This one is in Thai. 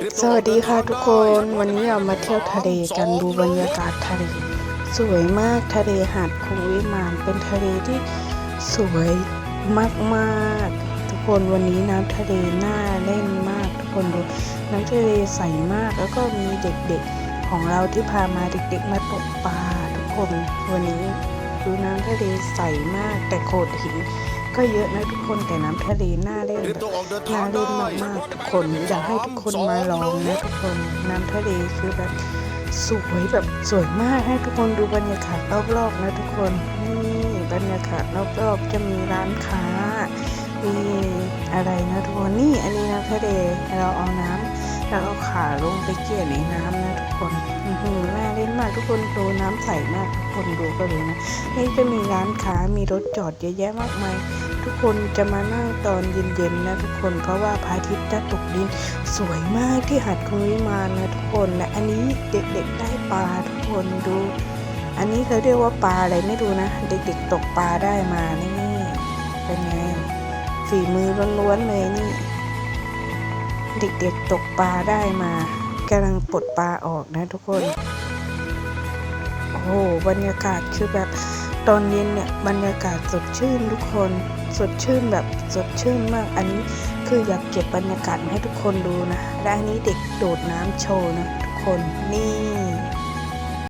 สวัสดีค่ะทุกคนวันนี้เรามาเที่ยวทะเลกันดูบรรยากาศทะเลสวยมากทะเลหาดคงวิมานเป็นทะเลที่สวยมากๆ ทุกคนวันนี้น้ำทะเลน่าเล่นมาก ทุกคนดูน้ำทะเลใสมากแล้วก็มีเด็กๆของเราที่พามาเด็กๆมาตกปลาทุกคนวันนี้ดูน้ำทะเลใสมากแต่โขดหิน ก็เยอะนะทุกคนแต่น้ำทะเลน่าเล่นแบบน่าเล่นมากๆทุกคนอยากให้ทุกคนมาลองนะทุกคนน้ำทะเลคือแบบสวยแบบสวยมากให้ทุกคนดูบรรยากาศรอบๆนะทุกคนนี่บรรยากาศรอบๆจะมีร้านค้ามีอะไรนะทุกคนนี่อันนี้น้ำทะเลเราเอาน้ำเราเอาขาลงไปเกี่ยในน้ำนะทุกคน น่าเล่นมากทุกคนดูน้ำใสมากทุกคนดูก็รู้นะนี่จะมีร้านค้ามีรถจอดเยอะแยะมากมาย ทุกคนจะมานั่งตอนเย็นๆนะทุกคนเพราะว่าพระอาทิตย์จะตกดินสวยมากที่หัดคุยมานะทุกคนและอันนี้เด็กๆได้ปลาทุกคนดู อันนี้เขาเรียกว่าปลาอะไรไม่รู้นะ เด็กๆตกปลาได้มานี่เป็นไงฝีมือล้วนๆเลยนี่ เด็กๆตกปลาได้มา กำลังปลดปลาออกนะทุกคน โอ้โหบรรยากาศคือแบบตอนเย็นเนี่ยบรรยากาศสดชื่นทุกคน สดชื่นแบบสดชื่นมาก อันนี้คืออยากเก็บบรรยากาศมาให้ทุกคนดูนะ และอันนี้เด็กโดดน้ำโชว์นะทุกคนนี่